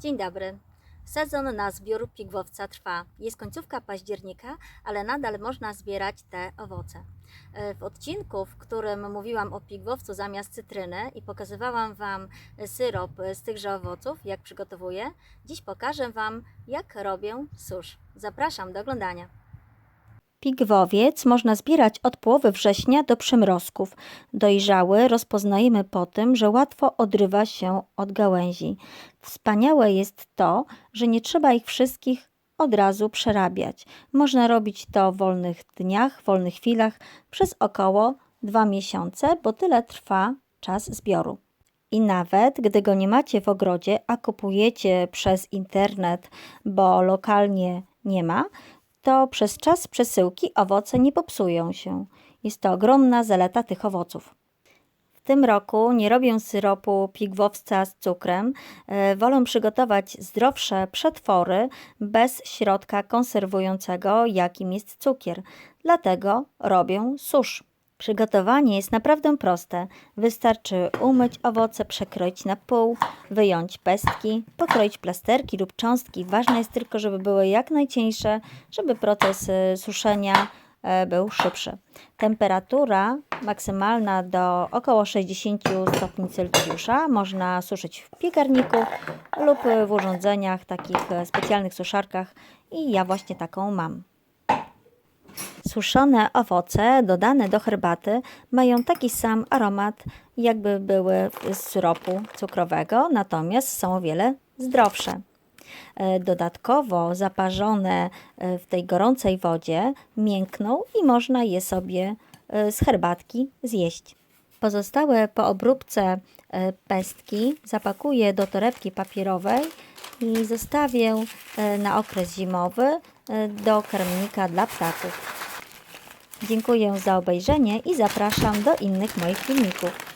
Dzień dobry. Sezon na zbiór pigwowca trwa. Jest końcówka października, ale nadal można zbierać te owoce. E, W odcinku, w którym mówiłam o pigwowcu zamiast cytryny i pokazywałam Wam syrop z tychże owoców, jak przygotowuję, dziś pokażę Wam, jak robię susz. Zapraszam do oglądania. Pigwowiec można zbierać od połowy września do przymrozków. Dojrzały rozpoznajemy po tym, że łatwo odrywa się od gałęzi. Wspaniałe jest to, że nie trzeba ich wszystkich od razu przerabiać. Można robić to w wolnych dniach, wolnych chwilach przez około dwa miesiące, bo tyle trwa czas zbioru. I nawet gdy go nie macie w ogrodzie, a kupujecie przez internet, bo lokalnie nie ma, to przez czas przesyłki owoce nie popsują się. Jest to ogromna zaleta tych owoców. W tym roku nie robię syropu pigwowca z cukrem. E, Wolę przygotować zdrowsze przetwory bez środka konserwującego, jakim jest cukier. Dlatego robię susz. Przygotowanie jest naprawdę proste. Wystarczy umyć owoce, przekroić na pół, wyjąć pestki, pokroić plasterki lub cząstki. Ważne jest tylko, żeby były jak najcieńsze, żeby proces e, suszenia e, był szybszy. Temperatura maksymalna do około 60 stopni Celsjusza. Można suszyć w piekarniku lub w urządzeniach, takich e, specjalnych suszarkach i ja właśnie taką mam. Suszone owoce dodane do herbaty mają taki sam aromat, jakby były z syropu cukrowego, natomiast są o wiele zdrowsze. E, Dodatkowo zaparzone e, w tej gorącej wodzie miękną i można je sobie e, z herbatki zjeść. Pozostałe po obróbce pestki zapakuję do torebki papierowej i zostawię na okres zimowy do karmnika dla ptaków. Dziękuję za obejrzenie i zapraszam do innych moich filmików.